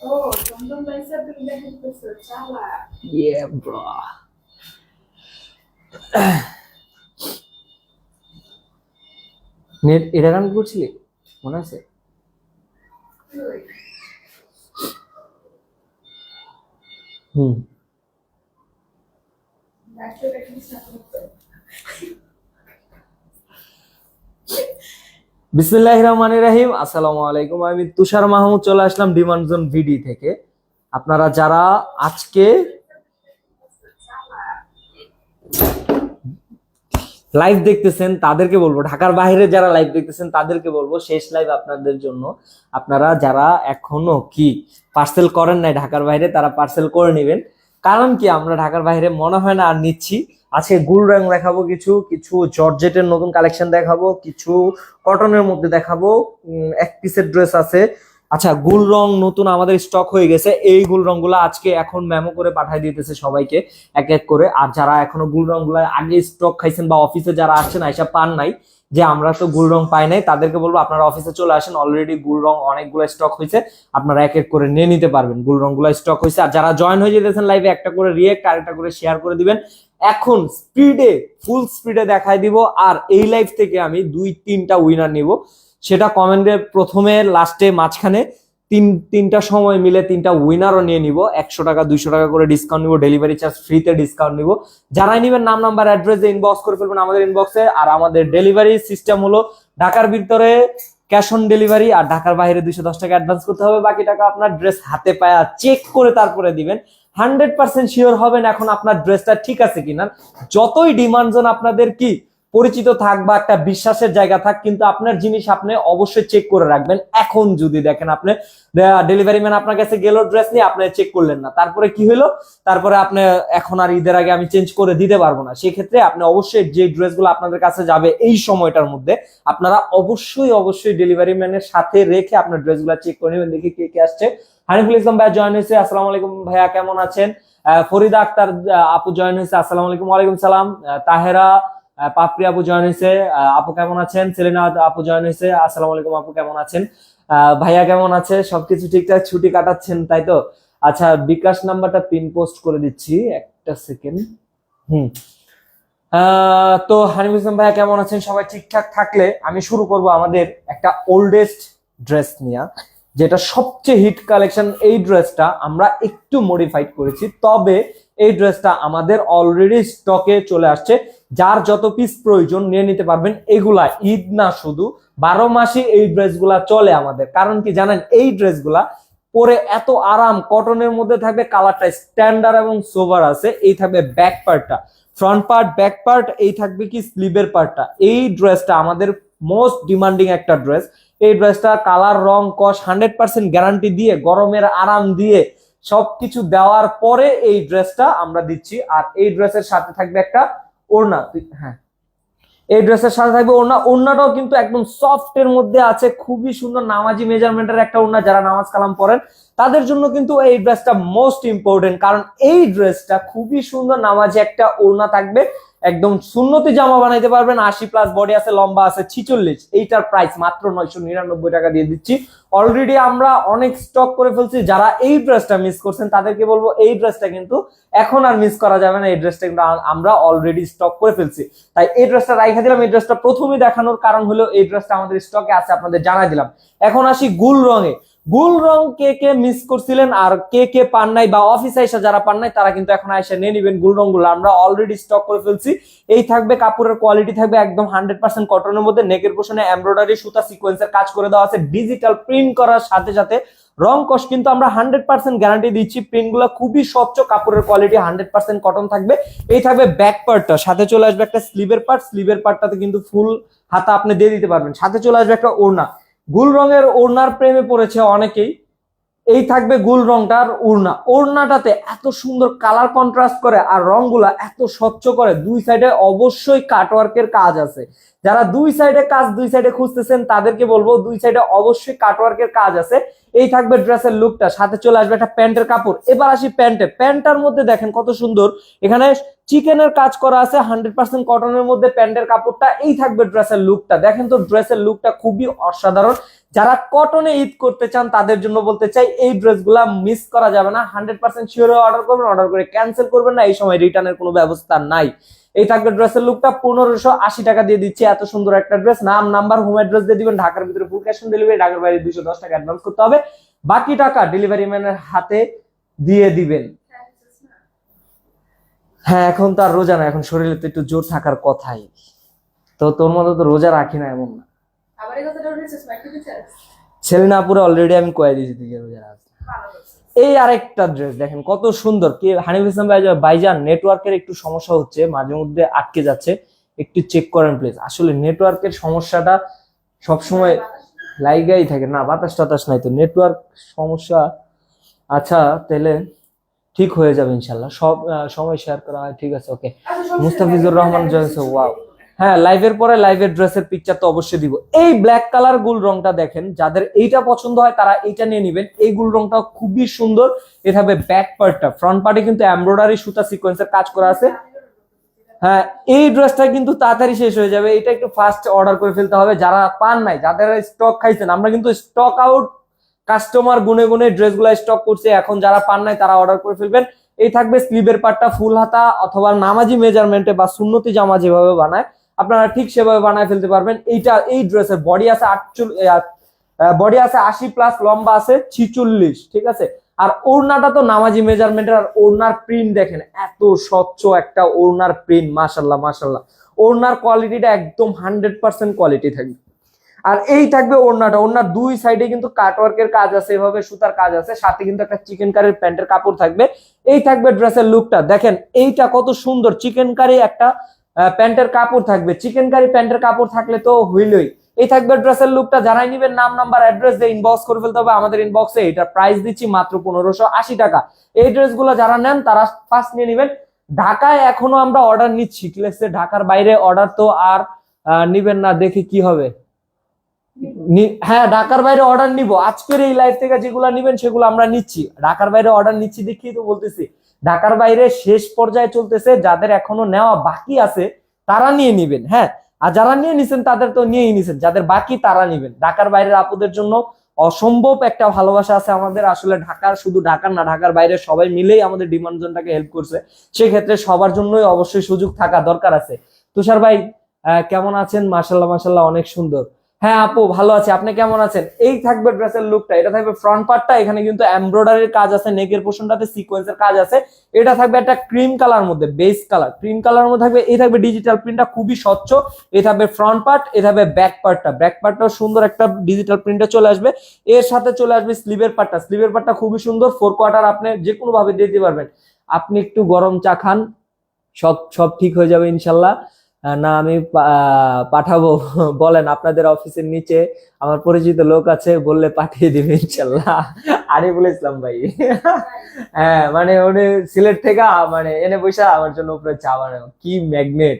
ও চন্দন পয়সা তুমি দেখা করছ চালা Yeah, bro. নেট এটা গান করছিলি? মনে আছে? হুম রাষ্ট্রটা কি সাপোর্ট বিসমিল্লাহ রহমান রাহিম। আসসালামু আলাইকুম। আমি তুষার মাহমুদ চলে আসলাম ডিমান্ড জোন ভিডি থেকে। আপনারা যারা আজকে লাইভ দেখতেছেন, তাদেরকে বলব, ঢাকার বাইরে যারা লাইভ দেখতেছেন, তাদেরকে বলব, শেষ লাইভ আপনাদের জন্য। আপনারা যারা এখনও কি পার্সেল করেন নাই ঢাকার বাইরে, তারা পার্সেল করে নেবেন। কারণ কি, আমরা ঢাকার বাইরে মনে হয় না আর নিচ্ছি। আজকে গুল রং দেখাবো কিছু কিছু জর্জেটের নতুন কালেকশন দেখাবো, কিছু কটনের মধ্যে দেখাবো এক পিসের ড্রেস আছে। আচ্ছা গুল রং নতুন আমাদের স্টক হয়ে গেছে। এই গুল রংগুলো আজকে এখন মেমো করে পাঠিয়ে দিতেছে সবাইকে, এক এক করে। আর যারা এখনও গুল রংগুলো আগে স্টক খাইছেন বা অফিসে যারা আসছেন, আইসা পান নাই। যে আমরা তো গুল রং পাই নাই, তাদেরকে বলব আপনারা অফিসে চলে আসেন অলরেডি গুল রং অনেকগুলো স্টক হয়েছে, আপনারা এক এক করে নিয়ে নিতে পারবেন গুল রংগুলো স্টক হয়েছে। আর যারা জয়েন হয়ে যেতেছেন লাইভে একটা করে রিয়েক্ট আর একটা করে শেয়ার করে দিবেন। এখন স্পিডে ফুল স্পিডে দেখাই দিব, আর এই লাইভ থেকে আমি দুই তিনটা উইনার নিব। সেটা কমেন্টে প্রথমে লাস্টে মাঝখানে। তিন, তিনটা সময় মিলে তিনটা উইনারও নিয়ে নিব। একশো টাকা, দুইশো টাকা করে ডিসকাউন্ট নিব ডেলিভারি চার্জ ফ্রিতে ডিসকাউন্ট নিব। যারাই নিবেন, নাম নাম্বার অ্যাড্রেস ইনবক্স করে ফেলবেন আমাদের ইনবক্সে আর আমাদের ডেলিভারি সিস্টেম হলো ঢাকার ভিতরে ক্যাশ অন ডেলিভারি আর ঢাকার বাইরে দুইশো দশ টাকা অ্যাডভান্স করতে হবে। বাকি টাকা আপনার ড্রেস হাতে পায়া চেক করে তারপরে দিবেন। হান্ড্রেড পার্সেন্ট শিওর হবেন এখন আপনার ড্রেসটা ঠিক আছে কিনা। যতই ডিমান্ড জোন আপনাদের কি পরিচিত থাক বা একটা বিশ্বাসের জায়গা থাক, কিন্তু আপনার জিনিস আপনি অবশ্যই চেক করে রাখবেন। এখন যদি দেখেন আপনি ডেলিভারি ম্যান আপনার কাছে গেল ড্রেস নিয়ে, আপনি চেক করলেন না। তারপরে কি হলো? তারপরে আপনি, এখন আর ঈদের আগে আমি চেঞ্জ করে দিতে পারব না। সেক্ষেত্রে আপনি অবশ্যই যে ড্রেসগুলো আপনাদের কাছে যাবে, এই সময়টার মধ্যে আপনারা অবশ্যই অবশ্যই ডেলিভারি ম্যানের সাথে রেখে আপনার ড্রেসগুলো চেক করে নেবেন, দেখি কে কে আসছে। হানিফুল ইসলাম ভাইয়া জয়েন হয়েছে। আসসালামু আলাইকুম ভাইয়া, কেমন আছেন? ফরিদা আক্তার আপু জয়েন হয়েছে। আসসালামু আলাইকুম। ওয়ালাইকুম সালাম। তাহেরা পাপড়ি আপু জয়েন হয়েছে। আপু কেমন আছেন? সেলিনা আপু জয়েন হয়েছে। আসসালামু আলাইকুম আপু, কেমন আছেন? ভাইয়া কেমন আছে? সবকিছু ঠিকঠাক? ছুটি কাটাচ্ছেন, তাই তো? আচ্ছা বিকাশ নাম্বারটা পিন পোস্ট করে দিচ্ছি, একটা সেকেন্ড হুম। তো হানিফুল ইসলাম ভাইয়া কেমন আছেন? সবাই ঠিকঠাক থাকলে আমি শুরু করব আমাদের একটা ওল্ডেস্ট ড্রেস নিয়ে, যেটা সবচেয়ে হিট কালেকশন এই ড্রেসটা আমরা একটু মডিফাইড করেছি। তবে এই ড্রেসটা আমাদের অলরেডি স্টকে চলে আসছে। যার যত পিস প্রয়োজন, নিয়ে নিতে পারবেন এগুলা। ঈদ না শুধু, বারো মাসে এই ড্রেসগুলা চলে আমাদের। কারণ কি জানেন, এই ড্রেসগুলা পরে এত আরাম কটনের মধ্যে থাকবে কালারটা স্ট্যান্ডার্ড এবং সোভার আছে। এই থাকবে ব্যাক পার্টটা ফ্রন্ট পার্ট ব্যাক পার্ট এই থাকবে কি স্লিভের পার্টটা এই ড্রেসটা আমাদের মোস্ট ডিমান্ডিং একটা ড্রেস এই ড্রেসটা কালার রং কস হান্ড্রেড পার্সেন্ট গ্যারান্টি দিয়ে, গরমের আরাম দিয়ে সবকিছু দেওয়ার পরে এই ড্রেসটা আমরা দিচ্ছি। আর এই ড্রেসের সাথে থাকবে একটা ওড়না। হ্যাঁ। এই ড্রেসের সাথে থাকবে ওড়না। ওড়নাটাও কিন্তু একদম সফট এর মধ্যে আছে। খুবই সুন্দর নামাজি মেজারমেন্টের একটা ওড়না যারা নামাজ কালাম পড়েন, তাদের জন্য কিন্তু এই ড্রেসটা মোস্ট ইম্পর্টেন্ট কারণ এই ড্রেসটা খুবই সুন্দর নামাজি একটা ওড়না থাকবে। একদম সুন্নতি জামা বানাইতে পারবেন, আশি প্লাস বডি আছে, লম্বা আছে, ছিচল্লিশ। এইটার প্রাইস মাত্র নয়শো নিরানব্বই টাকা দিয়ে দিচ্ছি। অলরেডি আমরা অনেক স্টক করে ফেলছি। যারা এই ড্রেসটা মিস করছেন, তাদেরকে বলব, এই ড্রেসটা কিন্তু এখন আর মিস করা যাবে না। এই ড্রেসটা কিন্তু আমরা অলরেডি স্টক করে ফেলছি। তাই এই ড্রেসটা রাইখা দিলাম। এই ড্রেসটা প্রথমে দেখানোর কারণ হলো, এই ড্রেসটা আমাদের স্টকে আছে, আপনাদের জানাই দিলাম। এখন আসি গুল রঙে। গুল রং কে কে মিস করছিলেন আর কে কে পান নাই বা অফিসে এসে যারা পান নাই, তারা কিন্তু এখন এসে নিয়ে নিবেন গুল রংগুলো আমরা অলরেডি স্টক করে ফেলছি। এই থাকবে কাপড়ের কোয়ালিটি থাকবে একদম হান্ড্রেড পার্সেন্ট কটনের মধ্যে নেকের পোষণে এমব্রয়ডারি সুতা সিকোয়েন্সের কাজ করে দেওয়া আছে। ডিজিটাল প্রিন্ট করার সাথে সাথে রং কস কিন্তু আমরা হান্ড্রেড পার্সেন্ট গ্যারান্টি দিচ্ছি। প্রিন্টগুলো খুবই স্বচ্ছ, কাপড়ের কোয়ালিটি হান্ড্রেড পার্সেন্ট কটন থাকবে। এই থাকবে ব্যাক পার্টটা সাথে চলে আসবে একটা স্লিভের পার্ট স্লিভের পার্টটাতে কিন্তু ফুল হাতা আপনি দিয়ে দিতে পারবেন। সাথে চলে আসবে একটা ওড়না। গুল রঙের ওড়নার প্রেমে পড়েছে অনেকেই। এই থাকবে গুল রংটার উড়না। ওড়নাটাতে এত সুন্দর কালার কন্ট্রাস্ট করে আর রংগুলা এত স্বচ্ছ করে, দুই সাইডে অবশ্যই কাটওয়ার্কের কাজ আছে। যারা দুই সাইডে কাজ, দুই সাইডে খুঁজতেছেন, তাদেরকে বলব দুই সাইডে অবশ্যই কাটওয়ার্কের কাজ আছে। এই থাকবে ড্রেসের লুকটা সাথে চলে আসবে একটা প্যান্টের কাপড়। এবার আসি প্যান্টে। প্যান্টটার মধ্যে দেখেন কত সুন্দর, এখানে চিকেনের কাজ করা আছে হান্ড্রেড পার্সেন্ট কটনের মধ্যে প্যান্টের কাপড়টা, এই থাকবে ড্রেসের লুকটা দেখেন তো ড্রেসের লুকটা খুবই অসাধারণ। যারা কটনে ঈদ করতে চান, তাদের জন্য বলতে চাই, এই ড্রেসগুলা মিস করা যাবে না। হান্ড্রেড পার্সেন্ট শিওর অর্ডার করবেন অর্ডার করে ক্যান্সেল করবেন না, এই সময় রিটার্নের কোনো ব্যবস্থা নাই। এই থাকবে ড্রেসের লুকটা পনেরোশো আশি টাকা দিয়ে দিচ্ছে, এত সুন্দর একটা ড্রেস নাম নাম্বার হোম অ্যাড্রেস দিয়ে দিবেন, ঢাকার ভিতরে ফুল ক্যাশ অন ডেলিভারি ঢাকার বাইরে দুশো দশ টাকা অ্যাডভান্স করতে হবে। বাকি টাকা ডেলিভারি ম্যানের হাতে দিয়ে দিবেন। হ্যাঁ এখন তো আর রোজা না, এখন শরীরে তো একটু জোর থাকার কথাই। তো তোর মতো তো রোজা রাখি না এমন না। সেলিনা পুরো অলরেডি আমি কয়ে দিয়েছি তুই এই আরেকটা ড্রেস দেখেন কত সুন্দর। কি হানিফ ইসলাম ভাই বাইজান নেটওয়ার্কের একটু সমস্যা হচ্ছে মাঝে মধ্যে আটকে যাচ্ছে। একটু চেক করেন প্লিজ আসলে নেটওয়ার্কের সমস্যাটা সবসময় লাইগাই থাকে। না বাতাস টাতাস নাই তো। নেটওয়ার্ক সমস্যা আচ্ছা তাহলে ঠিক হয়ে যাবে ইনশাল্লাহ। সব সময় শেয়ার করা হয় ঠিক আছে ওকে আচ্ছা, মুস্তাফিজুর রহমান জয়েন্স এ ওয়াও হ্যাঁ লাইভের পরে লাইভের ড্রেসের পিকচার তো অবশ্যই দিব। এই ব্ল্যাক কালার গুল রংটা দেখেন, যাদের এইটা পছন্দ হয় তারা এইটা নিয়ে নেবেন। এই গুল রংটা খুবই সুন্দর। এ থাকবে ব্যাক পার্টটা ফ্রন্ট পার্টে কিন্তু এমব্রয়ডারি সুতা সিকোয়েন্সের কাজ করা আছে। হ্যাঁ এই ড্রেসটা কিন্তু তাড়াতাড়ি শেষ হয়ে যাবে। এটা একটু ফার্স্ট অর্ডার করে ফেলতে হবে। যারা পান নাই, যাদের স্টক খাইছেন, আমরা কিন্তু স্টক আউট কাস্টমার গুনে গুনে ড্রেসগুলো স্টক করছে। এখন যারা পান নাই, তারা অর্ডার করে ফেলবেন। এই থাকবে স্লিভের পার্টটা ফুল হাতা অথবা নামাজি মেজারমেন্টে বা সুন্নতি জামা যেভাবে বানায়। আপনারা ঠিক সেভাবে বানায় ফেলতে পারবেন। এইটা, এই ড্রেসের বডি আছে আটচল বডি আছে আশি প্লাস লম্বা আছে ছিচল্লিশ, ঠিক আছে? আর ওড়নাটা তো নামাজি মেজারমেন্টের আর ওড়নার প্রিন্ট দেখেন, এত স্বচ্ছ একটা ওড়নার প্রিন্ট মাশাল্লাহ মাশাল্লাহ ওড়নার কোয়ালিটিটা একদম হান্ড্রেড পার্সেন্ট কোয়ালিটি থাকবে। আর এই থাকবে ওড়নাটা, ওড়নার দুই সাইডে কিন্তু কাটওয়ার্কের কাজ আছে, এভাবে সুতার কাজ আছে, সাথে কিন্তু একটা চিকেন কারির প্যান্টের কাপড় থাকবে। এই থাকবে ড্রেসের লুকটা দেখেন, এইটা কত সুন্দর চিকেন কারি একটা প্যান্টের কাপড় থাকবে। চিকেন কারি প্যান্টের কাপড় থাকলে তো হইলই। এই থাকবে ড্রেসের লুকটা যারাই নিবেন নাম নাম্বার অ্যাড্রেস দিয়ে ইনবক্স করে ফেলতে হবে আমাদের ইনবক্সে এটা প্রাইস দিচ্ছি মাত্র পনেরোশো আশি টাকা। এই ড্রেসগুলো যারা নেন, তারা ফার্স্ট নিয়ে নেবেন। ঢাকায় এখনও আমরা অর্ডার নিচ্ছি ক্লেসে ঢাকার বাইরে অর্ডার তো আর নিবেন না, দেখি কি হবে। হ্যাঁ ঢাকার বাইরে অর্ডার নিব। আজকের এই লাইভ থেকে যেগুলো নিবেন, সেগুলো আমরা নিচ্ছি। ঢাকার বাইরে অর্ডার নিচ্ছি দেখি তো বলতেছি। ঢাকার বাইরে শেষ পর্যায়ে চলতেছে, যাদের এখনও নেওয়া বাকি আছে, তারা নিয়ে নিবেন হ্যাঁ? আর যারা নিয়ে নিছেন, তাদের তো নিয়েই নিছেন, যাদের বাকি তারা নিবেন। ঢাকার বাইরের আপুদের জন্য অসম্ভব একটা ভালোবাসা আছে আমাদের, আসলে ঢাকার, শুধু ঢাকার না, ঢাকার বাইরে সবাই মিলেই আমাদের ডিমান্ড জোনটাকে হেল্প করছে। সেক্ষেত্রে সবার জন্যই অবশ্যই সুযোগ থাকা দরকার আছে। তুষার ভাই কেমন আছেন? মাসাল্লাহ মাসাল্লাহ অনেক সুন্দর। হ্যাঁ আপু, ভালো আছে। আপনি কেমন আছেন? এই থাকবে ড্রেসের লুকটা এটা থাকবে ফ্রন্ট পার্টটা এখানে কিন্তু এমব্রয়ডারির কাজ আছে নেকের পোর্শনটাতে সিকোয়েন্সের কাজ আছে। এটা থাকবে একটা ক্রিম কালার মধ্যে বেস কালার ক্রিম কালার মধ্যে থাকবে, এই থাকবে ডিজিটাল প্রিন্টটা খুবই স্বচ্ছ। এই থাকবে ফ্রন্ট পার্ট এ থাকবে ব্যাক পার্টটা ব্যাক পার্টটাও সুন্দর একটা ডিজিটাল প্রিন্টটা চলে আসবে। এর সাথে চলে আসবে স্লিভের পার্টটা স্লিভের পার্টটা খুবই সুন্দর ফোর কোয়ার্টার আপনি যে কোনো ভাবে দিতে পারবেন। আপনি একটু গরম চা খান, সব সব ঠিক হয়ে যাবে ইনশাল্লাহ। না, আমি পাঠাবো। বলেন, আপনাদের অফিসের নিচে আমার পরিচিত লোক আছে, বললে পাঠিয়ে দিবে ইনশাল্লাহ। আরিফুল ইসলাম ভাই। হ্যাঁ মানে উনি সিলেট থেকে মানে এনে বসে আমার জন্য উপরে চা বানানো কি ম্যাগনেট।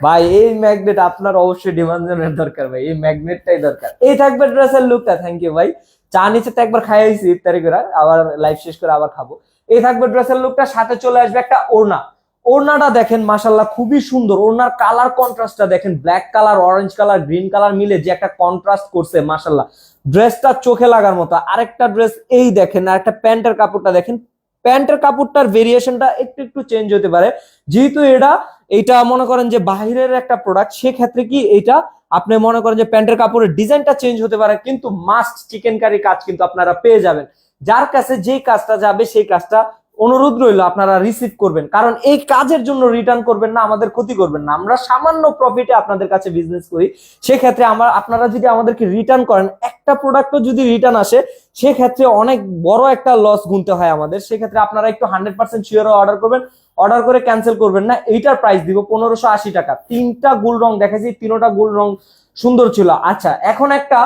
ভাই, এই ম্যাগনেট আপনার অবশ্যই ডিমান্ডের দরকার ভাই, এই ম্যাগনেটটাই দরকার। এই থাকবে ড্রেসের লুকটা থ্যাংক ইউ ভাই। চা নিচে তো একবার খাইছি ইফতারি করে আবার লাইভ শেষ করে আবার খাব। এই থাকবে ড্রেসের লুকটা সাথে চলে আসবে একটা ওড়না। ওড়নাটা দেখেন মাসাল্লাহ খুবই সুন্দর। ওড়নার কালার কন্ট্রাস্টটা দেখেন black colour orange colour green colour মিলে যে একটা কন্ট্রাস্ট করছে মাসাল্লাহ ড্রেসটা চোখে লাগার মতো। আরেকটা ড্রেস এই দেখেন আর একটা প্যান্টের কাপড়টা দেখেন। প্যান্টের কাপড়টার ভেরিয়েশনটা একটু একটু চেঞ্জ হতে পারে। যেহেতু এটা এটা মনে করেন যে বাহিরের একটা প্রোডাক্ট সেক্ষেত্রে কি এটা, আপনি মনে করেন যে প্যান্টের কাপড়ের ডিজাইনটা চেঞ্জ হতে পারে, কিন্তু মাস্ট চিকেন কারি কাজ কিন্তু আপনারা পেয়ে যাবেন। যার কাছে যেই কাজটা যাবে, সেই কাজটা অনুরোধ রইল, আপনারা রিসিভ করবেন। কারণ এই কাজের জন্য রিটার্ন করবেন না, আমাদের ক্ষতি করবেন না। আমরা সামান্য প্রফিটে আপনাদের কাছে বিজনেস করি। সেক্ষেত্রে আমার, আপনারা যদি আমাদেরকে রিটার্ন করেন, একটা প্রোডাক্টও যদি রিটার্ন আসে, সেক্ষেত্রে অনেক বড় একটা লস গুনতে হয় আমাদের। সেক্ষেত্রে আপনারা একটু হান্ড্রেড পার্সেন্ট শিওর অর্ডার করবেন। অর্ডার করে ক্যান্সেল করবেন না। এইটার প্রাইস দিব পনেরোশো আশি টাকা। তিনটা গুল রং, দেখেছি, তিনোটা গুল রং সুন্দর ছিল। আচ্ছা এখন একটা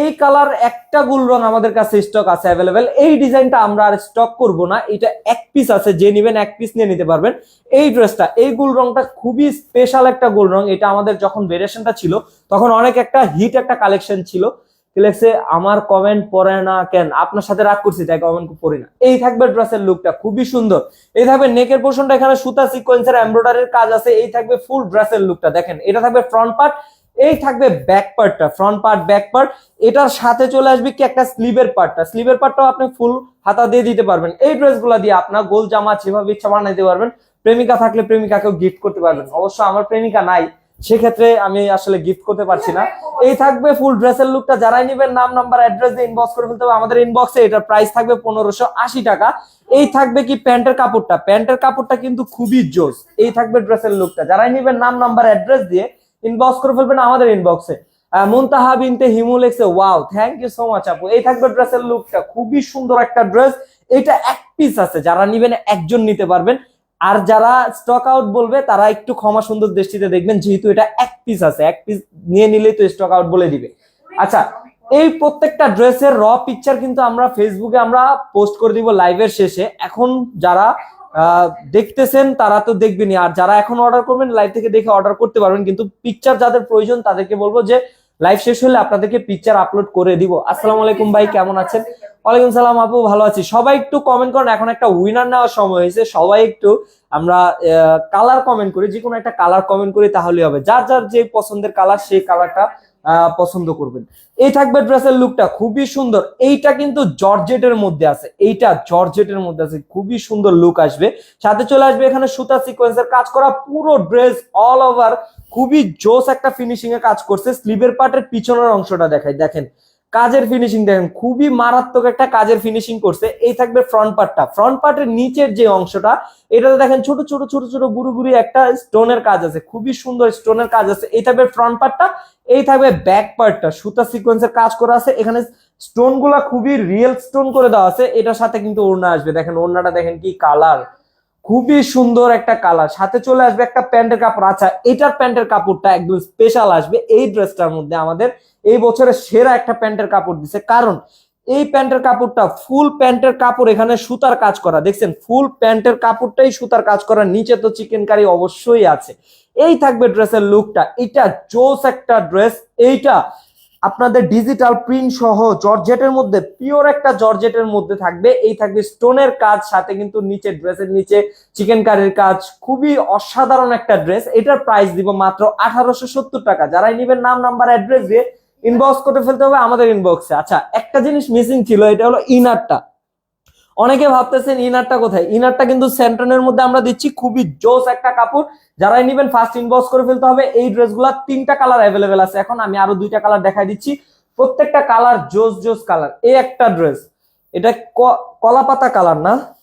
এই কালার একটা গুল রং আমাদের কাছে স্টক আছে অ্যাভেলেবেল এই ডিজাইনটা আমরা আর স্টক করব না, এটা এক পিস আছে, যে নিবেন এক পিস নিয়ে নিতে পারবেন। এই ড্রেসটা এই গুল রংটা খুবই স্পেশাল একটা গুল রং, এটা আমাদের যখন ভেরিয়েশনটা ছিল, তখন অনেক একটা হিট একটা কালেকশন ছিল। লেখছে আমার কমেন্ট পড়ে না কেন? আপনার সাথে রাগ করছি, তাই কমেন্ট পড়ি না। এই থাকবে ড্রেসের লুকটা খুবই সুন্দর। এই থাকবে নেকের পোর্শনটা এখানে সুতা সিকোয়েন্সের এমব্রয়ডারির কাজ আছে, এই থাকবে ফুল ড্রেসের লুকটা দেখেন। এটা থাকবে ফ্রন্ট পার্ট এই থাকবে ব্যাক পার্টটা ফ্রন্ট পার্ট ব্যাক পার্ট এটার সাথে চলে আসবে কি একটা স্লিভের পার্টটা স্লিভের পার্টটাও আপনি ফুল হাতা দিয়ে দিতে পারবেন। এই ড্রেসগুলো দিয়ে আপনার গোল জামা যেভাবে ইচ্ছা বানাইতে পারবেন। প্রেমিকা থাকলে প্রেমিকাকেও গিফট করতে পারবেন। অবশ্য আমার প্রেমিকা নাই, সেক্ষেত্রে আমি আসলে গিফট করতে পারছি না। এই থাকবে ফুল ড্রেসের লুকটা যারাই নিবেন নাম নাম্বার অ্যাড্রেস দিয়ে ইনবক্স করে ফেলতে হবে। আমাদের ইনবক্সে এটার প্রাইস থাকবে পনেরোশো আশি টাকা। এই থাকবে কি প্যান্টের কাপড়টা? প্যান্টের কাপড়টা কিন্তু খুবই জোস। এই থাকবে ড্রেসের লুকটা যারাই নিবেন নাম নাম্বার অ্যাড্রেস দিয়ে ইনবক্স করে ফেলবেন আমাদের ইনবক্সে মুনতাহা বিনতে হিমু লেখছে wow thank you so much আপু। এই থাকবে ড্রেসের লুকটা খুবই সুন্দর একটা ড্রেস এটা এক পিস আছে, যারা নিবেন একজন নিতে পারবেন। আর যারা স্টক আউট বলবে, তারা একটু ক্ষমা সুন্দর দৃষ্টিতে দেখবেন, যেহেতু এটা এক পিস আছে, এক পিস নিয়ে নিলেই তো স্টক আউট বলে দিবে। আচ্ছা এই প্রত্যেকটা ড্রেসের র পিকচার কিন্তু আমরা ফেসবুকে আমরা পোস্ট করে দিব লাইভের শেষে। এখন যারা দেখতেছেন, তারা তো দেখবেনই। আর যারা এখন অর্ডার করবেন লাইভ থেকে দেখে অর্ডার করতে পারবেন। কিন্তু পিকচার যাদের প্রয়োজন, তাদেরকে বলব যে লাইভ শেষ হলে আপনাদেরকে পিকচার আপলোড করে দিব। আসসালামু আলাইকুম ভাই, কেমন আছেন? ওয়ালাইকুম সালাম আপু, ভালো আছি। সবাই একটু কমেন্ট করেন, এখন একটা উইনার নেওয়ার সময় হয়েছে। সবাই একটু আমরা কালার কমেন্ট করি। যে কোনো একটা কালার কমেন্ট করি তাহলে হবে। যার যার যে পছন্দের কালার সেই কালারটা পছন্দ করবেন। এই থাকবে ড্রেসের লুকটা খুবই সুন্দর। এইটা কিন্তু জর্জেটের মধ্যে আছে। এইটা জর্জেটের মধ্যে আছে। খুবই সুন্দর লুক আসবে। সাথে চলে আসবে এখানে সুতা সিকোয়েন্সের কাজ করা পুরো ড্রেস অল ওভার খুবই জোস একটা ফিনিশিং এ কাজ করছে। স্লিভের পার্টের পিছনের অংশটা দেখাই। দেখেন কাজের ফিনিশিং দেখেন, খুবই মারাত্মক একটা কাজের ফিনিশিং করছে। এই থাকবে ফ্রন্ট পার্টটা ফ্রন্ট পার্টের নিচের যে অংশটা, এটাতে দেখেন ছোট ছোট ছোট ছোট গুরু গুরি একটা স্টোনের কাজ আছে। খুবই সুন্দর স্টোনের কাজ আছে। এই থাকবে ফ্রন্ট পার্টটা এই থাকবে ব্যাক পার্টটা সুতা সিকোয়েন্সের কাজ করা আছে। এখানে স্টোনগুলা খুবই রিয়েল স্টোন করে দেওয়া আছে। এটার সাথে কিন্তু ওড়না আসবে। দেখেন ওড়নাটা দেখেন কি কালার খুবই সুন্দর একটা কালার সাথে চলে আসবে একটা প্যান্টের কাপড়। আচ্ছা এটার প্যান্টের কাপড়টা একদম স্পেশাল আসবে। এই ড্রেসটার মধ্যে আমাদের এই বছরের সেরা একটা প্যান্টের কাপড় দিছে। কারণ এই প্যান্টের কাপড়টা ফুল প্যান্টের কাপড় এখানে সুতার কাজ করা। দেখছেন, ফুল প্যান্টের কাপড়টাই সুতার কাজ করা। নিচে তো চিকেন কারি অবশ্যই আছে। এই থাকবে ড্রেসের লুকটা। এটা জোস একটা ড্রেস। এইটা আপনাদের ডিজিটাল প্রিন্ট সহ জর্জেটের মধ্যে, পিওর একটা জর্জেটের মধ্যে থাকবে। এই থাকবে স্টোনের কাজ, সাথে কিন্তু নিচে ড্রেসের নিচে চিকেন কারির কাজ। খুবই অসাধারণ একটা ড্রেস। এটার প্রাইস দিব মাত্র আঠারোশো সত্তর টাকা। যারাই নিবেন নাম, নাম্বার, অ্যাড্রেস দিয়ে ইনবক্স করে ফেলতে হবে আমাদের ইনবক্সে আচ্ছা একটা জিনিস মিসিং ছিল, এটা হলো ইনারটা অনেকে ভাবতেছেন ইনারটা কোথায়? ইনারটা কিন্তু সেন্টনের মধ্যে আমরা দিচ্ছি খুবই জোস একটা কাপড়। যারাই নিবেন ফার্স্ট ইনবক্স করে ফেলতে হবে। এই ড্রেসগুলো তিনটা কালার অ্যাভেলেবেল আছে। এখন আমি আরও দুইটা কালার দেখাই দিচ্ছি। প্রত্যেকটা কালার জোস জোস কালার এই একটা ড্রেস এটা ক- কলা পাতা কালার না?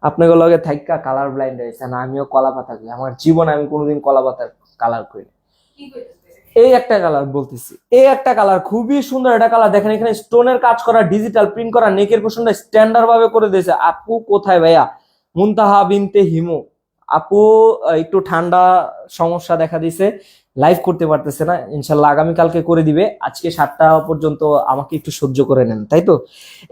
আপনাকে লগে থাইকা কালার ব্লাইন্ড হয়েছে না? আমিও কলা পাতা করি। আমার জীবনে আমি কোনোদিন কলা পাতার কালার করি। এই একটা কালার বলতেছি। এই একটা কালার খুবই সুন্দর একটা কালার দেখেন এখানে স্টোনের কাজ করা ডিজিটাল প্রিন্ট করা নেকের পোশনটা স্ট্যান্ডার্ড ভাবে করে দিয়েছে। আপু কোথায় ভাইয়া? মুনতাহা বিনতে হিমু। আপু একটু ঠান্ডা সমস্যা দেখা দিছে লাইভ করতে পারতেছে না। ইনশাল্লাহ আগামীকালকে করে দিবে। আজকে সাতটা পর্যন্ত আমাকে একটু সহ্য করে নেন, তাই তো?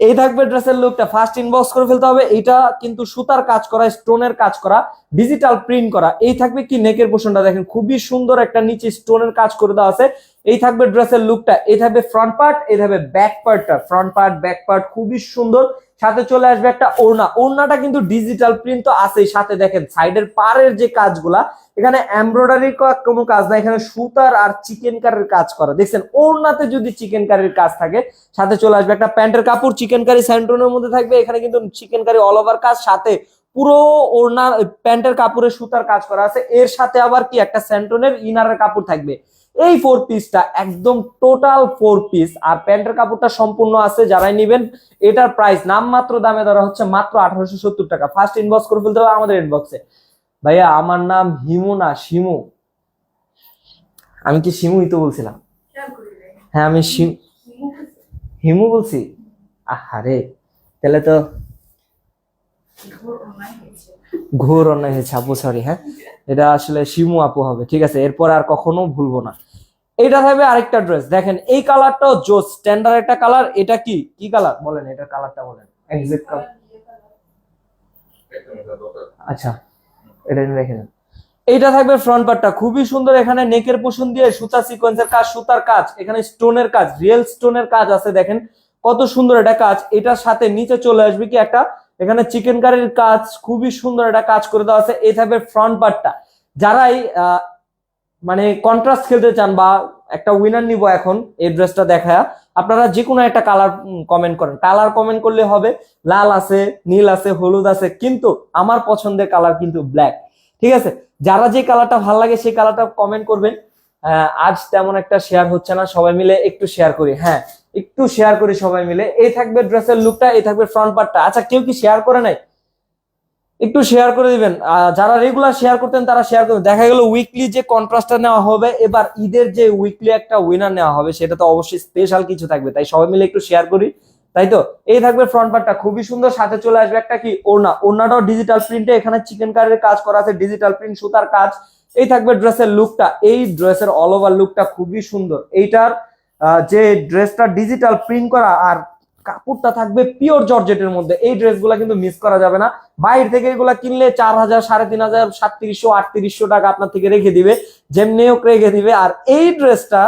এই থাকবে ড্রেসের লুকটা ফার্স্ট ইনবক্স করে ফেলতে হবে। এটা কিন্তু সুতার কাজ করা স্টোনের কাজ করা ডিজিটাল প্রিন্ট করা। এই থাকবে কি নেকের পোর্শনটা দেখেন, খুবই সুন্দর একটা নিচে স্টোনের কাজ করে দেওয়া আছে। এই থাকবে ড্রেসের লুকটা এই থাকবে ফ্রন্ট পার্ট এই থাকবে ব্যাক পার্টটা ফ্রন্ট পার্ট ব্যাক পার্ট খুবই সুন্দর। সাথে চলে আসবে একটা ওড়না। ওড়নাটা কিন্তু ডিজিটাল প্রিন্ট তো আছেই। সাথে দেখেন সাইডের পাড়ের যে কাজগুলা, এখানে এমব্রয়ডারি কোনো কাজ না, এখানে সুতার আর চিকেন কারের কাজ করা। দেখছেন, ওড়নাতে যদি চিকেন কারির কাজ থাকে, সাথে চলে আসবে একটা প্যান্টের কাপড় চিকেন কারি স্যান্টনের মধ্যে থাকবে, এখানে কিন্তু চিকেন কারি অল ওভার কাজ, সাথে পুরো ওড়না, প্যান্টের কাপড়ের সুতার কাজ করা আছে। এর সাথে আবার কি, একটা স্যান্টনের ইনারের কাপড় থাকবে। এই ফোর পিসটা একদম টোটাল ফোর পিস আর প্যান্টের কাপড়টা সম্পূর্ণ আছে যারাই নিবেন, এটার প্রাইস নামমাত্র দামে ধরা হচ্ছে মাত্র আঠারোশো সত্তর টাকা। ফার্স্ট ইনবক্স করে ফেলতে হবে আমাদের ইনবক্সে ভাইয়া, আমার নাম হিমু না, শিমু। আমি কি শিমুই তো বলছিলাম? হ্যাঁ আমি হিমু বলছি? আহারে, তাহলে তো ঘোর অন্যায় হয়েছে। আপু সরি হ্যাঁ। এটা আসলে শিমু আপু হবে, ঠিক আছে। এরপর আর কখনো ভুলবো না। এটা থাকবে আরেকটা ড্রেস। দেখেন, এই কালারটাও জোস। স্ট্যান্ডার্ড একটা কালার, এটা কি? কি কালার? বলেন এটার কালারটা বলেন। এক্সাক্ট কালার আচ্ছা এটা রেখে এইটা থাকবে ফ্রন্ট পার্টটা খুবই সুন্দর এখানে নেকের পোষণ দিয়ে সুতা সিকোয়েন্সের কাজ, সুতার কাজ, এখানে স্টোনের কাজ রিয়েল স্টোনের কাজ আছে, দেখেন। কত সুন্দর এটা কাজ। এটার সাথে নিচে চলে আসবে কি একটা? এখানে চিকেন কারির কাজ, খুবই সুন্দর একটা কাজ করে দেওয়া আছে। এই থাকবে ফ্রন্ট পার্টটা যারাই মানে কন্ট্রাস্ট খেলতে চান বা একটা উইনার নিব এখন এই ড্রেসটা দেখায়, আপনারা যে কোনো একটা কালার কমেন্ট করেন। কালার কমেন্ট করলে হবে, লাল আছে, নীল আছে, হলুদ আছে, কিন্তু আমার পছন্দের কালার কিন্তু ব্ল্যাক ঠিক আছে? যারা যে কালারটা ভালো লাগে সেই কালারটা কমেন্ট করবেন। আজ তেমন একটা শেয়ার হচ্ছে না, সবাই মিলে একটু শেয়ার করি। হ্যাঁ একটু শেয়ার করি সবাই মিলে। এই থাকবে ড্রেসের লুকটা এই থাকবে ফ্রন্ট পার্টটা আচ্ছা কেউ কি শেয়ার করে নাই? একটু শেয়ার করে দিবেন। যারা রেগুলার শেয়ার করতেন, তারা শেয়ার করবেন। দেখা গেল উইকলি যে কন্ট্রাস্টটা নেওয়া হবে, এবার ঈদের যে উইকলি একটা উইনার নেওয়া হবে, সেটা তো অবশ্যই স্পেশাল কিছু থাকবে। তাই সবাই মিলে একটু শেয়ার করি। তাই তো? এই থাকবে ফ্রন্ট পার্টটা খুবই সুন্দর। সাথে চলে আসবে একটা কি? ওড়না। ওড়নাটাও ডিজিটাল প্রিন্টে এখানে চিকেন কারের কাজ করা আছে ডিজিটাল প্রিন্ট সুতার কাজ। এই থাকবে ড্রেসের লুকটা এই ড্রেসের অল ওভার লুকটা খুবই সুন্দর। এইটার যে ড্রেসটা ডিজিটাল প্রিন্ট করা, আর কাপড়টা থাকবে পিওর জর্জেটের মধ্যে। এই ড্রেসগুলো কিন্তু মিস করা যাবে না। বাইরে থেকে এগুলা কিনলে চার হাজার, সাড়ে তিন হাজার, সাতত্রিশশো, আটত্রিশশো টাকা আপনার থেকে রেখে দিবে যেমনি হোক রেখে দিবে। আর এই ড্রেসটা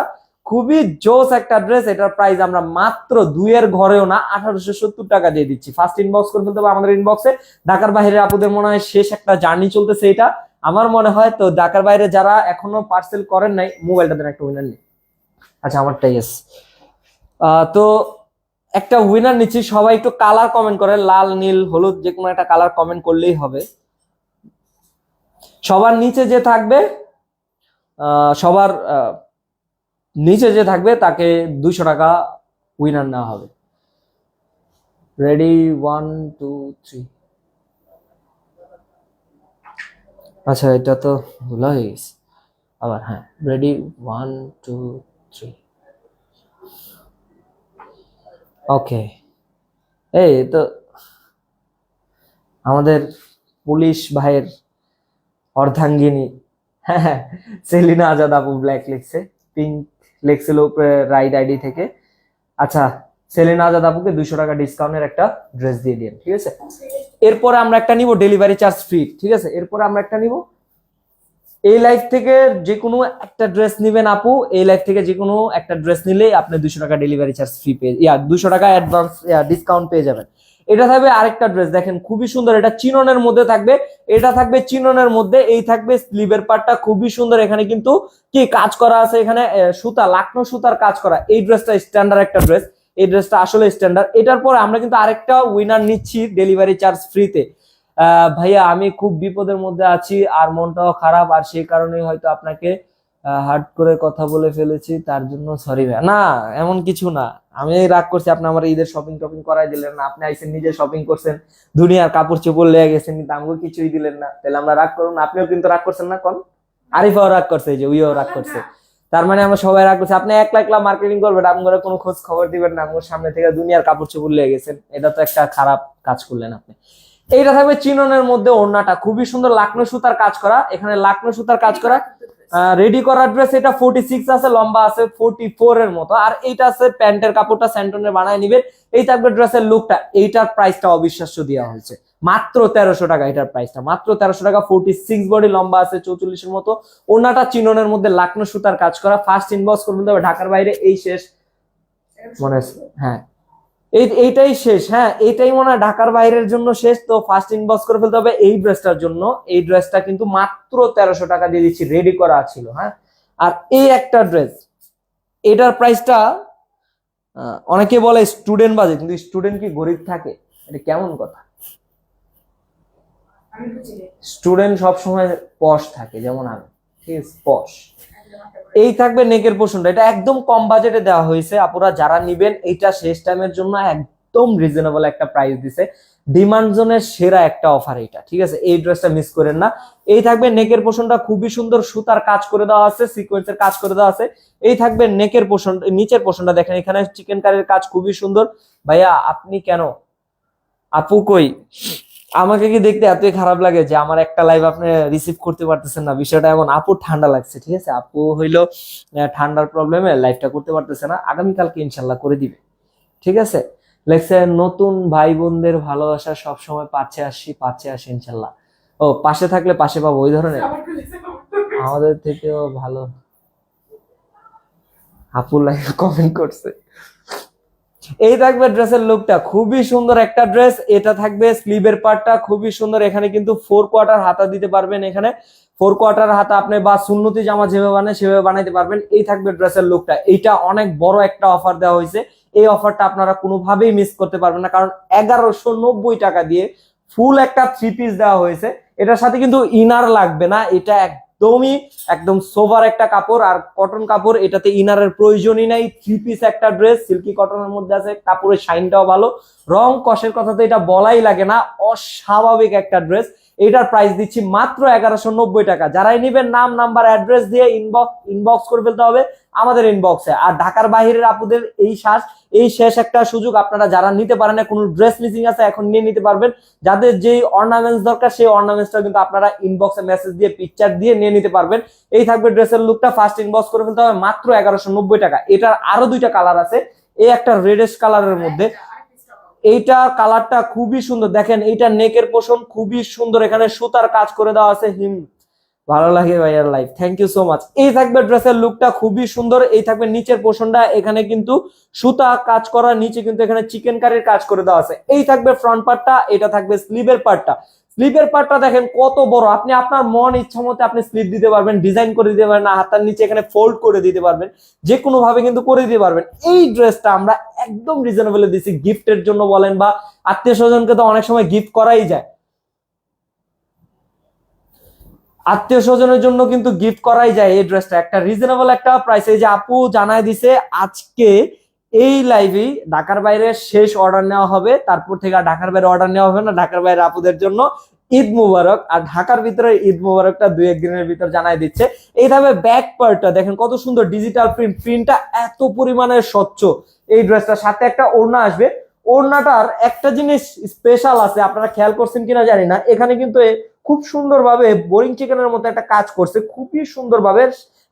খুবই জোস একটা ড্রেস, এটার প্রাইস আমরা মাত্র দুইয়ের ঘরেও না, আঠারোশো সত্তর টাকা দিয়ে দিচ্ছি। ফার্স্ট ইনবক্স করে ফেলতে হবে আমাদের ইনবক্সে ঢাকার বাইরে আপুদের মনে হয় শেষ একটা জার্নি চলতেছে এটা। আমার মনে হয় তো ঢাকার বাইরে যারা এখনও পার্সেল করেন নাই, মোবাইলটা দেন একটা উইনার নেই আচ্ছা আমারটা ইয়েস তো একটা উইনার নিচ্ছি, সবাই একটু কালার কমেন্ট করে, লাল, নীল, হলুদ, যে কোনো একটা কালার কমেন্ট করলেই হবে। সবার নিচে যে থাকবে সবার নিচে যে থাকবে, তাকে দুইশো টাকা উইনার নেওয়া হবে। রেডি ওয়ান টু থ্রি আচ্ছা এটা তো ভুল হয়ে আবার হ্যাঁ ready one two three okay এই তো আমাদের পুলিশ ভাইয়ের অর্ধাঙ্গিনী হ্যাঁ হ্যাঁ সেলিনা আজাদ আপু ব্ল্যাক লিখছে পিঙ্ক লিখছিল রাইড আইডি থেকে। আচ্ছা সেলিনা আজাদ আপুকে দুশো টাকা ডিসকাউন্টের একটা ড্রেস দিয়ে দিন ঠিক আছে? এরপরে আমরা একটা নিব ডেলিভারি চার্জ ফ্রি ঠিক আছে? এরপরে আমরা একটা নিব এই লাইফ থেকে যে কোনো একটা ড্রেস নেবেন আপু, এই লাইফ থেকে যে কোনো একটা ড্রেস নিলেই আপনি দুশো টাকা ডেলিভারি চার্জ ফ্রি পেয়ে ইয়া, দুশো টাকা অ্যাডভান্স ডিসকাউন্ট পেয়ে যাবেন। এটা থাকবে আরেকটা ড্রেস দেখেন খুবই সুন্দর, এটা চিননের মধ্যে থাকবে, এটা থাকবে চিননের মধ্যে, এই থাকবে স্লিভের পার্টটা খুবই সুন্দর, এখানে কিন্তু কি কাজ করা আছে এখানে সুতা, লাকনো সুতার কাজ করা, এই ড্রেসটা স্ট্যান্ডার্ড একটা ড্রেস এই ড্রেসটা আসলে স্ট্যান্ডার্ড এটার পরে আমরা কিন্তু আরেকটা উইনার নিচ্ছি ডেলিভারি চার্জ ফ্রিতে ভাইয়া আমি খুব বিপদের মধ্যে আছি আর মনটাও খারাপ আর সেই কারণে হয়তো আপনাকে হার্ড করে কথা বলে ফেলেছি তার জন্য সরি ভাই না এমন কিছু না। আমি রাগ করছি আপনি আমার ঈদের শপিং টপিং করাই দিলেন না আপনি আইসেন নিজে শপিং করছেন দুনিয়ার কাপড় চোপড় লেগে গেছেন কিন্তু আমাকে কিছুই দিলেন না। তাহলে আমরা রাগ করুন না আপনিও কিন্তু রাগ করছেন না কোন? আরিফাও রাগ করছে যে উইও রাগ করছে। তার মানে আমরা সবাই রাগ করছি আপনি একলা একলা মার্কেটিং করবেন আপনারা কোনো খোঁজ খবর দিবেন না আমার সামনে থেকে দুনিয়ার কাপড় চোপড় লেগে গেছেন এটা তো একটা খারাপ কাজ করলেন আপনি। এইটা থাকবে চিননের মধ্যে ওড়নাটা। খুবই সুন্দর লাকনো সুতার কাজ করা। এখানে লাকনো সুতার কাজ করা। রেডি করা ড্রেস এটা ফোর্টি সিক্স আছে, লম্বা আছে ফোর্টি ফোর এর মতো। আর এইটা আছে প্যান্টের কাপড়টা স্যান্টনের বানায় নিবেন এই থাকবে ড্রেসের লুকটা এইটার প্রাইসটা অবিশ্বাস্য দেওয়া হয়েছে। মাত্র তেরোশো টাকা এটার প্রাইসটা মাত্র তেরোশো টাকা ফোর্টি সিক্স বডি লম্বা আছে, চৌচল্লিশের মতো। ওনাটা চিননের মধ্যে লাকনো সুতার কাজ করা। ফার্স্ট ইনবক্স করবেন তবে ঢাকার বাইরে। এই শেষ, মনে হ্যাঁ। এই এইটাই শেষ হ্যাঁ এইটাই মনে হয় ঢাকার বাইরের জন্য শেষ। তো ফার্স্ট ইনবক্স করে ফেলতে হবে এই ড্রেসটার জন্য। এই ড্রেসটা কিন্তু মাত্র তেরোশো টাকা দিয়ে দিচ্ছি রেডি করা ছিল হ্যাঁ। আর এই একটা ড্রেস এটার প্রাইসটা অনেকে বলে স্টুডেন্ট বাজে কিন্তু স্টুডেন্ট কি গরিব থাকে? এটা কেমন কথা। স্টুডেন্ট সবসময় পশ থাকে যেমন আমি ঠিক আছে পশ এই থাকবে নেকের পোর্শনটা এটা একদম কম বাজেটে দেওয়া হয়েছে। আপুরা যারা নিবেন, এইটা শেষ টাইমের জন্য একদম রিজনেবল একটা প্রাইস দিছে। ডিমান্ড জোনের সেরা একটা অফার এটা ঠিক আছে? এই ড্রেসটা মিস করেন না। এই থাকবে নেকের পোর্শনটা খুবই সুন্দর সুতার কাজ করে দেওয়া আছে সিকোয়েন্সের কাজ করে দেওয়া আছে। এই থাকবে নেকের পোর্শন নিচের পোর্শনটা দেখেন, এখানে চিকেন কারির কাজ খুবই সুন্দর। ভাইয়া, আপনি কেন? আপু কই? আমাকে কি দেখতে এতই খারাপ লাগে যে আমার একটা লাইভ আপনি রিসিভ করতে পারতেছেন না? বিষয়টা এমন আপু ঠান্ডা লাগছে ঠিক আছে? আপু হইল ঠান্ডার প্রবলেমে লাইভটা করতে পারতেছে না আগামীকালকে ইনশাল্লাহ করে দিবে ঠিক আছে? লেখছে নতুন ভাই বোনদের ভালোবাসা সব সময় পাচ্ছে আসি পাচ্ছে আসি ইনশাল্লাহ ও পাশে থাকলে পাশে পাবো ওই ধরনের? আমাদের থেকেও ভালো। আপু লাইভ কমেন্ট করছে। এই থাকবে ড্রেসের লুকটা খুবই সুন্দর একটা ড্রেস এটা থাকবে স্লিভের পার্টটা খুবই সুন্দর। এখানে কিন্তু ফোর কোয়ার্টার হাতা দিতে পারবেন এখানে। ফোর কোয়ার্টার হাতা আপনি বা সুন্নতি জামা যেভাবে বানায়, সেভাবে বানাইতে পারবেন। এই থাকবে ড্রেসের লুকটা এইটা অনেক বড় একটা অফার দেওয়া হয়েছে। এই অফারটা আপনারা কোনোভাবেই মিস করতে পারবেন না। কারণ এগারোশো নব্বই টাকা দিয়ে ফুল একটা থ্রি পিস দেওয়া হয়েছে। এটার সাথে কিন্তু ইনার লাগবে না। এটা একদমই, একদম সোভার একটা কাপড়, আর কটন কাপড়, এটাতে ইনারের প্রয়োজনই নাই। থ্রি পিস একটা ড্রেস সিল্কি কটনের মধ্যে আছে, কাপড়ের শাইনটাও ভালো। রং কষের কথা তো এটা বলাই লাগে না, অস্বাভাবিক একটা ড্রেস এটার প্রাইস দিচ্ছি মাত্র এগারোশো টাকা। যারাই নিবেন, নাম নাম্বার অ্যাড্রেস দিয়ে ইনবক্স ইনবক্স করে ফেলতে হবে। আমাদের ইনবক্সে আর ঢাকার বাইরের আপুদের এই শ্বাস, এই শেষ একটা সুযোগ আপনারা যারা নিতে পারেন কোনো ড্রেস মিসিং আছে, এখন নিয়ে নিতে পারবেন। যাদের যেই অর্নামেন্টস দরকার, সেই অর্নামেন্টসটা কিন্তু আপনারা ইনবক্সে মেসেজ দিয়ে পিকচার দিয়ে নিয়ে নিতে পারবেন। এই থাকবে ড্রেসের লুকটা ফার্স্ট ইনবক্স করে ফেলতে হবে, মাত্র এগারোশো টাকা। এটার আরও দুইটা কালার আছে, এই একটা রেডেশ কালারের মধ্যে। এইটা কালারটা খুবই সুন্দর। দেখেন, এইটা নেকের পোষণ খুবই সুন্দর। এখানে সুতার কাজ করে দেওয়া আছে, হিম। ভালো লাগে ভাইয়ার life thank you so much এই থাকবে ড্রেসের লুকটা খুবই সুন্দর। এই থাকবে নিচের পোষণটা এখানে কিন্তু সুতা কাজ করা, নিচে কিন্তু এখানে চিকেন কারির কাজ করে দেওয়া আছে। এই থাকবে ফ্রন্ট পার্টটা এটা থাকবে স্লিভের পার্টটা স্লিভের পার্টটা দেখেন কত বড়। আপনি আপনার মন ইচ্ছা মতো আপনি স্লিভ দিতে পারবেন ডিজাইন করে দিতে পারবেন, হাতার নিচে এখানে ফোল্ড করে দিতে পারবেন যে কোনো ভাবে কিন্তু করে দিতে পারবেন। এই ড্রেসটা আমরা একদম রিজনেবল দিছি। গিফটের জন্য বলেন বা আত্মীয় স্বজনকে তো অনেক সময় গিফট করাই যায়। আত্মীয় স্বজনের জন্য কিন্তু গিফট করাই যায় এই ড্রেসটা একটা রিজনেবল একটা প্রাইস এই যে আপু জানায় দিছে, আজকে এই লাইভে ঢাকার বাইরে শেষ অর্ডার নেওয়া হবে, তারপর থেকে আর ঢাকার বাইরে অর্ডার নেওয়া হবে না, ঢাকার বাইরে আপুদের জন্য ঈদ মুবারক। আর ঢাকার ভিতরে ঈদ মুবারকটা দুই একদিনের ভিতর জানাই দিচ্ছে। এইভাবে ব্যাক পার্টটা দেখেন কত সুন্দর ডিজিটাল প্রিন্ট প্রিন্টটা এত পরিমাণে স্বচ্ছ। এই ড্রেসটার সাথে একটা ওড়না আসবে। ওড়নাটার একটা জিনিস স্পেশাল আছে, আপনারা খেয়াল করছেন কিনা জানি না। এখানে কিন্তু খুব সুন্দরভাবে বোরিং চিকেনের মতো একটা কাজ করছে, খুবই সুন্দরভাবে,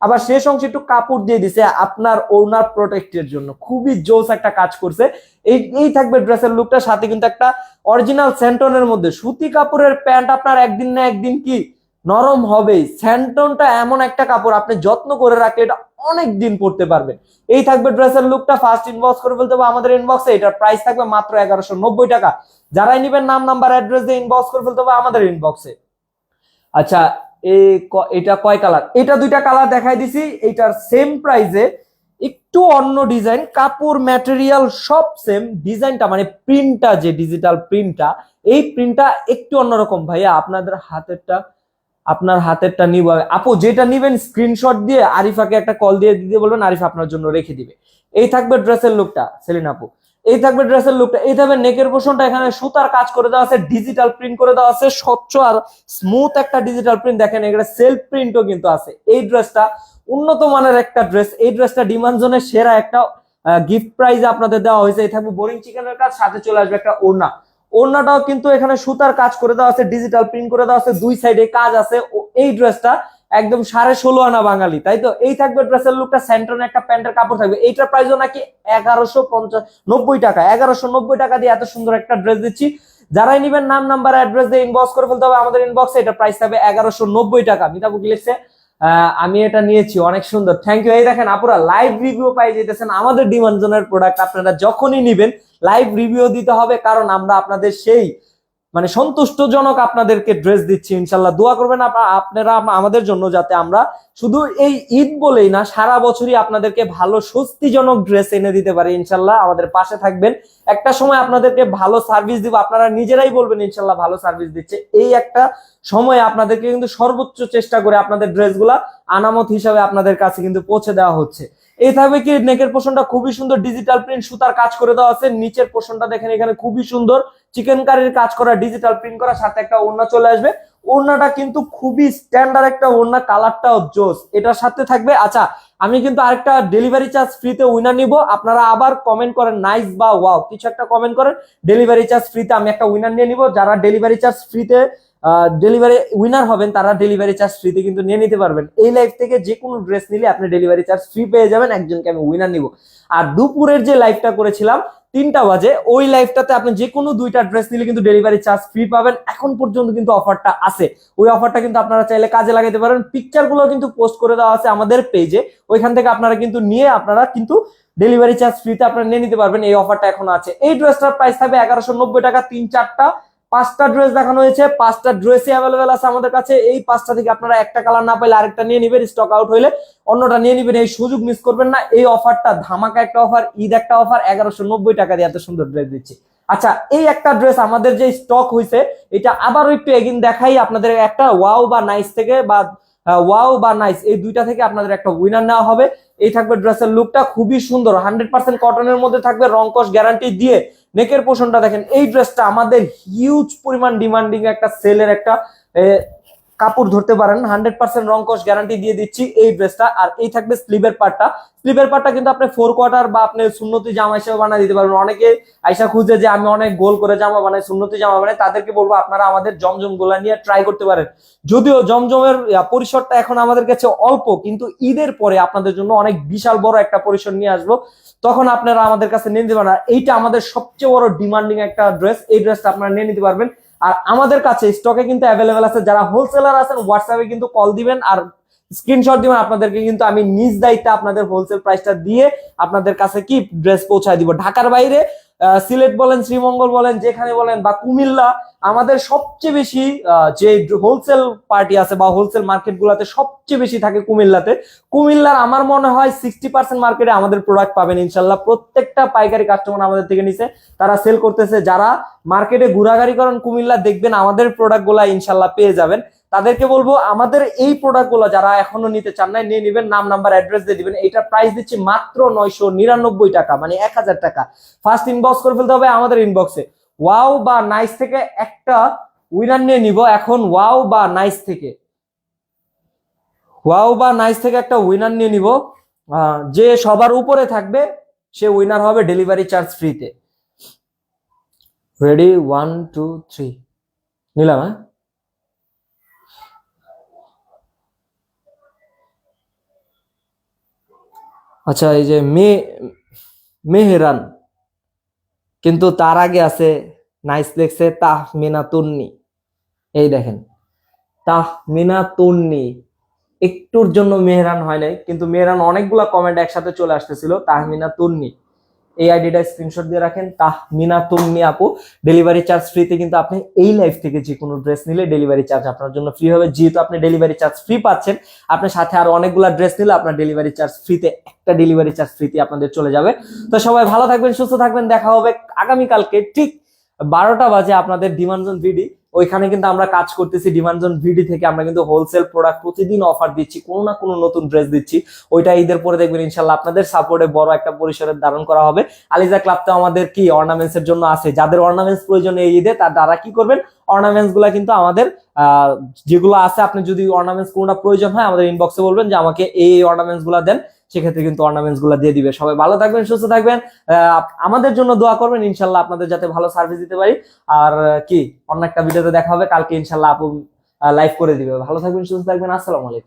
আবার শেষ অংশে একটু কাপড় দিয়ে দিছে আপনার ওনার প্রোটেক্টের জন্য, খুবই জোস একটা কাজ করছে। এই এই থাকবে ড্রেসের লুকটা সাথে কিন্তু একটা অরিজিনাল সেন্টনের মধ্যে, সুতি কাপড়ের প্যান্ট আপনার একদিন না একদিন কি নরম হবেই স্যান্টনটা এমন একটা কাপড় আপনি যত্ন করে রাখলে এটা অনেক দিন পরতে পারবেন এই থাকবে ড্রেসের লুকটা ফার্স্ট ইনবক্স করে ফেলতে হবে আমাদের ইনবক্সে এটার প্রাইস থাকবে মাত্র এগারোশো নব্বই টাকা। যারাই নিবেন নাম নাম্বার অ্যাড্রেস দিয়ে ইনবক্স করে ফেলতে হবে আমাদের ইনবক্সে আচ্ছা এটা কয় কালার এটা দুইটা কালার দেখাই দিছি, এইটার সেম প্রাইসে একটু অন্য ডিজাইন কাপড় ম্যাটেরিয়াল সব সেম ডিজাইনটা মানে প্রিন্টটা যে ডিজিটাল প্রিন্টটা এই প্রিন্টটা একটু অন্যরকম। ভাইয়া, আপনাদের হাতেরটা আপনার হাতেরটা নিব। আপু, যেটা নিবেন স্ক্রিনশট দিয়ে আরিফাকে একটা কল দিয়ে দিতে বলবেন, আরিফা আপনার জন্য রেখে দিবে। এই থাকবে ড্রেসের লুকটা সেলিন আপু। এই থাকবে ড্রেসের লুকটা এই থাকবে নেকের পোষণটা এখানে সুতার কাজ করে দেওয়া আছে ডিজিটাল প্রিন্ট করে দেওয়া আছে, স্বচ্ছ আর স্মুথ একটা ডিজিটাল প্রিন্ট দেখেন, এখানে সেলফ প্রিন্টও কিন্তু আছে। এই ড্রেসটা উন্নত মানের একটা ড্রেস, এই ড্রেসটা ডিমান্ড জোনের সেরা একটা গিফট প্রাইজ আপনাদের দেওয়া হয়েছে। এই থাকবে বোরিং চিকেনের কাজ, সাথে চলে আসবে একটা ওড়না। ওড়নাটাও কিন্তু এখানে সুতার কাজ করে দেওয়া আছে ডিজিটাল প্রিন্ট করে দেওয়া আছে, দুই সাইডে কাজ আছে। এই ড্রেসটা একদম সাড়ে ষোলো আনা বাঙালি, তাই তো? এই থাকবে ড্রেসের লুকটা সেন্ট্রন একটা প্যান্টের কাপড় থাকবে। এইটার প্রাইসও নাকি এগারোশো পঞ্চাশ, নব্বই টাকা, এগারোশো নব্বই টাকা দিয়ে এত সুন্দর একটা ড্রেস দিচ্ছি। যারাই নিবেন নাম নাম্বার অ্যাড্রেস দিয়ে ইনবক্স করে ফেলতে হবে, আমাদের ইনবক্সে এটা প্রাইস থাকবে এগারোশো নব্বই টাকা। মিতাবু কি লিখছে? আমি এটা নিয়েছি, অনেক সুন্দর। থ্যাংক ইউ এই দেখেন আপুরা লাইভ রিভিউ পাই যেতেছেন আমাদের ডিমান্ডজনের প্রোডাক্ট আপনারা যখনই নিবেন লাইভ রিভিউ দিতে হবে, কারণ আমরা আপনাদের সেই মানে সন্তুষ্টজনক আপনাদেরকে ড্রেস দিচ্ছি, ইনশাল্লাহ। দোয়া করবেন আপনা- আপনারা আমাদের জন্য যাতে আমরা শুধু এই ঈদ বলেই না, সারা বছরই আপনাদেরকে ভালো, স্বস্তিজনক ড্রেস এনে দিতে পারি, ইনশাল্লাহ। আমাদের পাশে থাকবেন। একটা সময় আপনাদেরকে ভালো সার্ভিস দিব। আপনারা নিজেরাই বলবেন, ইনশাল্লাহ, ভালো সার্ভিস দিচ্ছে। এই একটা সময় আপনাদেরকে কিন্তু সর্বোচ্চ চেষ্টা করে আপনাদের ড্রেসগুলা আনামত হিসাবে আপনাদের কাছে কিন্তু পৌঁছে দেওয়া হচ্ছে। এই থাকবে কি নেকের পোষণটা খুবই সুন্দর ডিজিটাল প্রিন্ট সুতার কাজ করে দেওয়া আছে। নিচের পোষণটা দেখেন, এখানে খুবই সুন্দর। চিকেন কারির কাজ করা ডিজিটাল প্রিন্ট করা, সাথে একটা ওড়না চলে আসবে। ওড়নাটা কিন্তু খুবই স্ট্যান্ডার্ড একটা ওড়না কালারটাও জোস। এটার সাথে থাকবে আচ্ছা আমি কিন্তু আরেকটা ডেলিভারি চার্জ ফ্রিতে উইনার নিব। আপনারা আবার কমেন্ট করেন নাইস বা ওয়াও কিছু একটা কমেন্ট করেন। ডেলিভারি চার্জ ফ্রিতে আমি একটা উইনার নিয়ে নিব। যারা ডেলিভারি চার্জ ফ্রিতে ডেলিভারি উইনার হবেন, তারা ডেলিভারি চার্জ ফ্রিতে কিন্তু নিয়ে নিতে পারবেন। এই লাইভ থেকে যে কোনো ড্রেস নিলে আপনি ডেলিভারি চার্জ ফ্রি পেয়ে যাবেন, একজনকে আমি উইনার নিব। আর দুপুরের যে লাইভটা করেছিলাম, তিনটা বাজে, ওই লাইভটাতে আপনি যে কোনো দুইটা ড্রেস নিলে কিন্তু ডেলিভারি চার্জ ফ্রি পাবেন। এখন পর্যন্ত কিন্তু অফারটা আছে। ওই অফারটা কিন্তু আপনারা চাইলে কাজে লাগাতে পারেন। পিকচারগুলো কিন্তু পোস্ট করে দেওয়া আছে আমাদের পেজে ওইখান থেকে আপনারা কিন্তু নিয়ে আপনারা কিন্তু ডেলিভারি চার্জ ফ্রিতে আপনারা নিয়ে নিতে পারবেন। এই অফারটা এখন আছে। এই ড্রেসটার প্রাইস থাকবে এগারোশো টাকা, তিন চারটা পাঁচটা ড্রেস দেখানো হয়েছে, পাঁচটা ড্রেসই অ্যাভেলেবেল আছে আমাদের কাছে। এই পাঁচটা থেকে আপনারা একটা কালার না পাইলে আরেকটা নিয়ে নিবেন স্টক আউট হইলে। অন্যটা নিয়ে নিবেন, এই সুযোগ মিস করবেন না। এই অফারটা ধামাকা একটা অফার ঈদ একটা অফার এগারোশো নব্বই টাকা দিয়ে এত সুন্দর ড্রেস দিচ্ছি। আচ্ছা এই একটা ড্রেস আমাদের যে স্টক হয়েছে এটা আবারও একটু এগিন দেখাই আপনাদের একটা ওয়াও বা নাইস থেকে বা ওয়াও বা নাইস এই দুইটা থেকে আপনাদের একটা উইনার নেওয়া হবে। এই থাকবে ড্রেসের লুকটা খুবই সুন্দর হান্ড্রেড পার্সেন্ট কটনের মধ্যে থাকবে, রংকশ গ্যারান্টি দিয়ে নেকের পোষণটা দেখেন এই ড্রেসটা আমাদের হিউজ পরিমাণ ডিমান্ডিং একটা সেলের একটা কাপড় ধরতে পারেন হান্ড্রেড পার্সেন্ট রংকশ গ্যারান্টি দিয়ে দিচ্ছি এই ড্রেসটা আর এই থাকবে স্লিভের পার্টটা স্লিভের পার্টটা কিন্তু আপনি ফোর কোয়ার্টার বা আপনি সুন্নতি জামা হিসেবে বানিয়ে দিতে পারবেন। অনেকে আইসা খুঁজে যে আমি অনেক গোল করে জামা বানাই, সুন্নতি জামা বানাই, তাদেরকে বলব আপনারা আমাদের জমজম গোলা নিয়ে ট্রাই করতে পারেন। যদিও জমজমের পরিসরটা এখন আমাদের কাছে অল্প, কিন্তু ঈদের পরে আপনাদের জন্য অনেক বিশাল বড় একটা পরিসর নিয়ে আসব। তখন আপনারা আমাদের কাছে নিয়ে নিতে পারেন। এইটা আমাদের সবচেয়ে বড় ডিমান্ডিং একটা ড্রেস এই ড্রেসটা আপনারা নিয়ে নিতে পারবেন। আর আমাদের কাছে স্টকে কিন্তু অ্যাভেলেবেল আছে। যারা হোলসেলার আছেন হোয়াটসঅ্যাপে কিন্তু কল দিবেন আর স্ক্রিনশট দিবেন। আপনাদেরকে কিন্তু আমি নিজ দায়িত্বে আপনাদের হোলসেল প্রাইসটা দিয়ে আপনাদের কাছে কি ড্রেস পৌঁছায় দিব। ঢাকার বাইরে সিলেট বলেন, শ্রীমঙ্গল বলেন, যেখানে বলেন বা কুমিল্লা আমাদের সবচেয়ে বেশি যে হোলসেল পার্টি আছে বা হোলসেল মার্কেট গুলাতে সবচেয়ে বেশি থাকে কুমিল্লাতে, কুমিল্লার আমার মনে হয় সিক্সটি পার্সেন্ট মার্কেটে আমাদের প্রোডাক্ট পাবেন ইনশাল্লাহ। প্রত্যেকটা পাইকারি কাস্টমার আমাদের থেকে নিছে, তারা সেল করতেছে। যারা মার্কেটে ঘোরাঘুরি করেন কুমিল্লা, দেখবেন আমাদের প্রোডাক্টগুলা ইনশাল্লাহ পেয়ে যাবেন। তাদেরকে বলব, আমাদের এই প্রোডাক্টগুলো যারা এখনও নিতে চান না নিয়ে নিবেন, নাম নাম্বার অ্যাড্রেস দিয়ে দিবেন। এইটা প্রাইস দিচ্ছি মাত্র নয়শো নিরানব্বই টাকা মানে এক হাজার টাকা। ফার্স্ট ইনবক্স করে ফেলতে হবে আমাদের ইনবক্সে ওয়াও বা নাইস থেকে একটা উইনার নিয়ে নিব। এখন ওয়াও বা নাইস থেকে। ওয়াও বা নাইস থেকে একটা উইনার নিয়ে নিব। যে সবার উপরে থাকবে, সে উইনার হবে ডেলিভারি চার্জ ফ্রিতে রেডি ওয়ান টু থ্রি নিলাম হ্যাঁ? আচ্ছা এই যে মে মেহেরান। কিন্তু তার আগে আছে নাইস লেখছে তাহ মিনা তুন্নি এই দেখেন তাহ মিনা তুন্নি একটুর জন্য মেহরান হয় নাই, কিন্তু মেহরান অনেকগুলা কমেন্ট একসাথে চলে আসতেছিল তাহমিনা তুন্নি এই আইডিটা স্ক্রিনশট দিয়ে রাখেন। তাহমিনা তুন্নি আপু ডেলিভারি চার্জ ফ্রিতে কিন্তু আপনি এই লাইফ থেকে যে কোনো ড্রেস নিলে ডেলিভারি চার্জ আপনার জন্য ফ্রি হবে। যেহেতু আপনি ডেলিভারি চার্জ ফ্রি পাচ্ছেন, আপনার সাথে আরও অনেকগুলা ড্রেস নিলে আপনার ডেলিভারি চার্জ ফ্রিতে একটা ডেলিভারি চার্জ ফ্রিতে আপনাদের চলে যাবে। তো সবাই ভালো থাকবেন, সুস্থ থাকবেন। দেখা হবে আগামীকালকে ঠিক বারোটা বাজে আপনাদের ডিমান্ডজন ভিডি ওইখানে কিন্তু আমরা কাজ করতেছি ডিমান্ডজন ভিডি থেকে আমরা কিন্তু হোলসেল প্রোডাক্ট প্রতিদিন অফার দিচ্ছি, কোনো না কোনো নতুন ড্রেস দিচ্ছি। ওইটা ঈদের পরে দেখবেন ইনশাল্লাহ আপনাদের সাপোর্টে বড় একটা পরিসরের ধারণ করা হবে। আলিজা ক্লাব তো আমাদের কি অর্নামেন্টস এর জন্য আছে? যাদের অর্নামেন্টস প্রয়োজন এই ঈদে তার দ্বারা কি করবেন? অর্নামেন্টসগুলা কিন্তু আমাদের যেগুলো আছে, আপনি যদি অর্নামেন্টস কোনটা প্রয়োজন হয়, আমাদের ইনবক্সে বলবেন যে আমাকে এই অর্নামেন্টসগুলা দেন। সেক্ষেত্রে কিন্তু অর্নামেন্টসগুলা দিয়ে দিবে। সবাই ভালো থাকবেন, সুস্থ থাকবেন। আমাদের জন্য দোয়া করবেন, ইনশাল্লাহ আপনাদের যাতে ভালো সার্ভিস দিতে পারি। আর কি, অন্য একটা ভিডিওতে দেখা হবে, কালকে ইনশাল্লাহ আপু লাইভ করে দিবে। ভালো থাকবেন, সুস্থ থাকবেন, আসসালামু আলাইকুম।